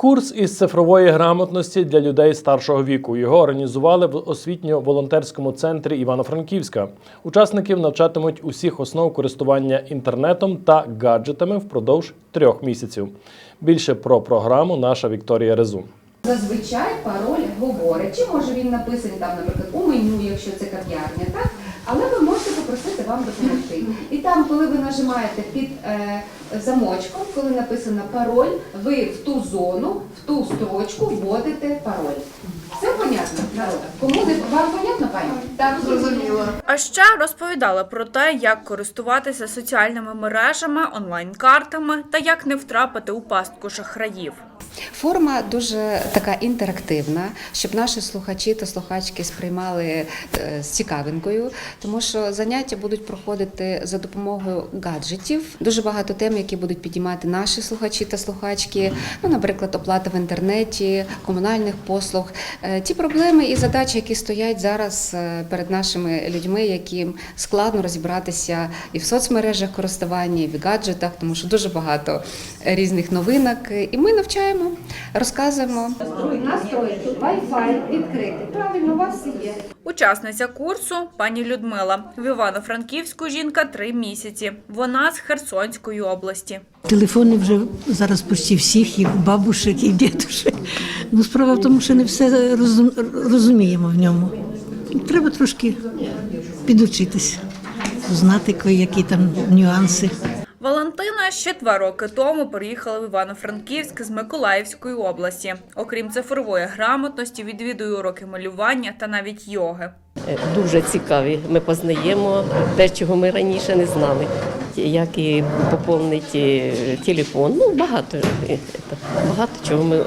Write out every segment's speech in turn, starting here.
Курс із цифрової грамотності для людей старшого віку. Його організували в освітньо-волонтерському центрі Івано-Франківська. Учасників навчатимуть усіх основ користування інтернетом та гаджетами впродовж трьох місяців. Більше про програму наша Вікторія Резун. Зазвичай пароль говорить, чи може він написаний там, наприклад, у меню, якщо це кав'ярня, так? Але ви можете попросити вам допомогти. І там, коли ви нажимаєте під е, замочком, коли написано пароль, ви в ту зону, в ту строчку вводите пароль. Все понятно, народ? Кому не вам понятно, пані? Так, зрозуміло. А ще розповідала про те, як користуватися соціальними мережами, онлайн-картами та як не втрапити у пастку шахраїв. Форма дуже така інтерактивна, щоб наші слухачі та слухачки сприймали е, з цікавинкою, тому що заняття будуть проходити за допомогою гаджетів. Дуже багато тем, які будуть підіймати наші слухачі та слухачки. Ну, наприклад, оплата в інтернеті, комунальних послуг. Е, Ті проблеми і задачі, які стоять зараз е, перед нашими людьми, яким складно розібратися і в соцмережах користування, і в гаджетах, тому що дуже багато різних новинок. І ми навчаємо, розказуємо. Настройки, Wi-Fi відкритий. Правильно, у вас є. Учасниця курсу пані Людмила. В Івано-Франківську жінка три місяці. Вона з Херсонської області. Телефони вже зараз почти всіх, і бабушек, і дідушек. Ну, справа в тому, що не все розум- розуміємо в ньому. Треба трошки підучитись, знати які там нюанси. Валентина ще два роки тому переїхала в Івано-Франківськ з Миколаївської області. Окрім цифрової грамотності, відвідує уроки малювання та навіть йоги. Е, Дуже цікаві. Ми познаємо те, чого ми раніше не знали. Як і поповнити телефон. Ну, багато, е, багато чого ми е,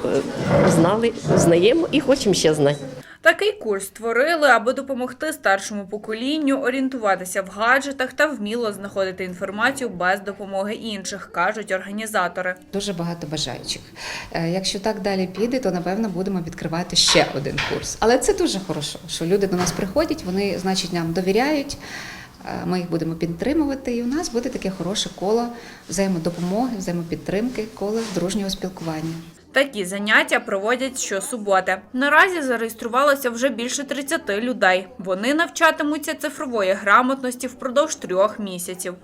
знали, знаємо і хочемо ще знати. Такий курс створили, аби допомогти старшому поколінню орієнтуватися в гаджетах та вміло знаходити інформацію без допомоги інших, кажуть організатори. Дуже багато бажаючих. Е, Якщо так далі піде, то напевно будемо відкривати ще один курс. Але це дуже хорошо, що люди до нас приходять, вони, значить, нам довіряють. е, Ми їх будемо підтримувати, і у нас буде таке хороше коло взаємодопомоги, взаємопідтримки, коло дружнього спілкування. Такі заняття проводять щосуботи. Наразі зареєструвалося вже більше 30 людей. Вони навчатимуться цифрової грамотності впродовж трьох місяців.